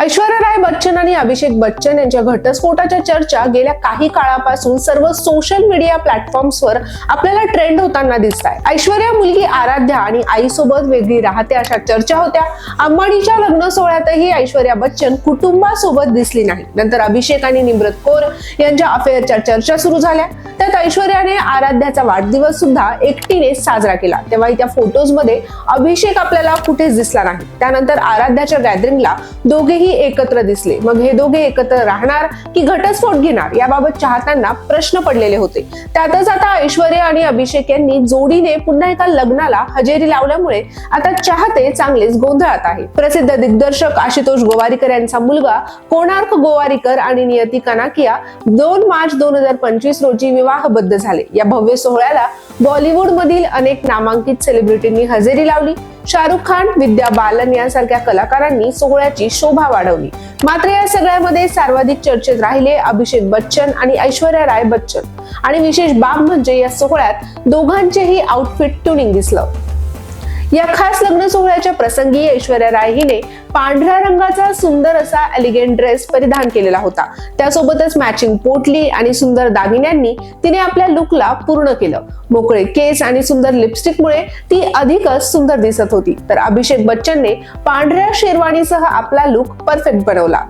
ऐश्वर्या राय बच्चन आणि अभिषेक बच्चन यांच्या घटस्फोटाच्या चर्चा गेल्या काही काळापासून सर्व सोशल मीडिया प्लॅटफॉर्म्सवर आपल्याला ट्रेंड होताना दिसत आहे. ऐश्वर्या मुलगी आराध्या आणि आईसोबत वेगळी राहते अशा चर्चा होत्या. अंबानीच्या लग्न सोहळ्यातही ऐश्वर्या बच्चन कुटुंबासोबत दिसली नाही. नंतर अभिषेक आणि निमृत कौर यांच्या अफेअरच्या चर्चा सुरू झाल्या. त्यात ऐश्वर्याने आराध्याचा वाढदिवस सुद्धा एकटीने साजरा केला. तेव्हा त्या फोटोजमध्ये अभिषेक आपल्याला कुठेच दिसला नाही. त्यानंतर आराध्याच्या गॅदरिंगला दोघेही एकत्र दिसले. मग हे दोघे एकत्र राहणार की घटस्फोट घेणार याबाबत चाहत्यांना प्रश्न पडलेले होते. त्यातच आता ऐश्वर्या आणि अभिषेक यांनी जोडीने पुन्हा एका लग्नाला हजेरी लावल्यामुळे आता चाहते चांगलेच गोंधळात आहे. प्रसिद्ध दिग्दर्शक आशुतोष गोवारीकर यांचा मुलगा कोणार्क गोवारीकर आणि नियती कनाकिया दोन मार्च दोन हजार पंचवीस रोजी विवाहबद्ध झाले. या भव्य सोहळ्याला बॉलिवूड मधील अनेक नामांकित सेलिब्रिटींनी हजेरी लावली. शाहरुख खान विद्या बालन यांसारख्या कलाकारांनी सोहळ्याची शोभा वाढवली. मात्र या सगळ्यामध्ये सर्वाधिक चर्चेत राहिले अभिषेक बच्चन आणि ऐश्वर्या राय बच्चन. आणि विशेष बाब म्हणजे या सोहळ्यात दोघांचेही आउटफिट ट्युनिंग दिसलं. या खास लग्न सोहळ्याच्या प्रसंगी ऐश्वर्या राय हिने पांढऱ्या रंगाचा सुंदर असा एलिगेंट ड्रेस परिधान केलेला होता. त्यासोबतच मॅचिंग पोटली आणि सुंदर दागिन्यांनी तिने आपल्या लुकला पूर्ण केलं. मोकळे केस आणि सुंदर लिपस्टिकमुळे ती अधिकच सुंदर दिसत होती. तर अभिषेक बच्चनने पांढऱ्या शेरवानीसह आपला लुक परफेक्ट बनवला.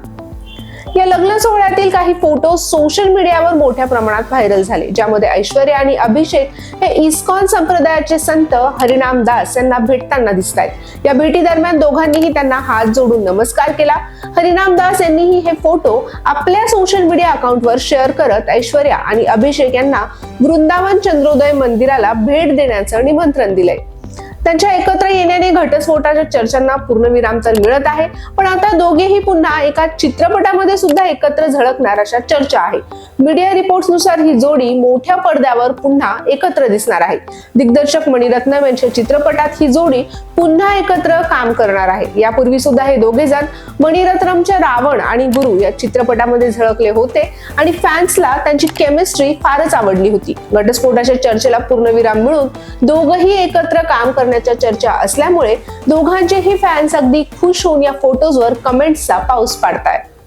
या लग्न सोहळ्यातील काही फोटो सोशल मीडियावर मोठ्या प्रमाणात व्हायरल झाले ज्यामध्ये ऐश्वर्या आणि अभिषेक हे इस्कॉन संप्रदायाचे संत हरिनाम दास यांना भेटताना दिसत आहेत या भेटी दरम्यान दोघांनीही त्यांना हात जोडून नमस्कार केला. हरिनाम दास यांनीही हे फोटो आपल्या सोशल मीडिया अकाउंटवर शेअर करत ऐश्वर्या आणि अभिषेक यांना वृंदावन चंद्रोदय मंदिराला भेट देण्याचं निमंत्रण दिलंय. त्यांच्या एकत्र येण्याने घटस्फोटाच्या चर्चांना पूर्णविराम तर मिळत आहे. पण आता दोघेही पुन्हा एका चित्रपटामध्ये सुद्धा एकत्र झळकणार अशा चर्चा आहे. मीडिया रिपोर्ट्सनुसार ही जोडी मोठ्या पडद्यावर पुन्हा एकत्र दिसणार आहे. दिग्दर्शक मणिरत्नम यांच्या चित्रपटात ही जोडी पुन्हा एकत्र काम करणार आहे. यापूर्वी सुद्धा हे दोघे जण मणिरत्नमच्या रावण आणि गुरु या चित्रपटामध्ये झळकले होते आणि फॅन्सला त्यांची केमिस्ट्री फारच आवडली होती. घटस्फोटाच्या चर्चेला पूर्णविराम मिळून दोघंही एकत्र काम करण्याच्या चर्चा असल्यामुळे दोघांचेही फॅन्स अगदी खुश होऊन या फोटोजवर कमेंट्सचा पाऊस पाडतायत.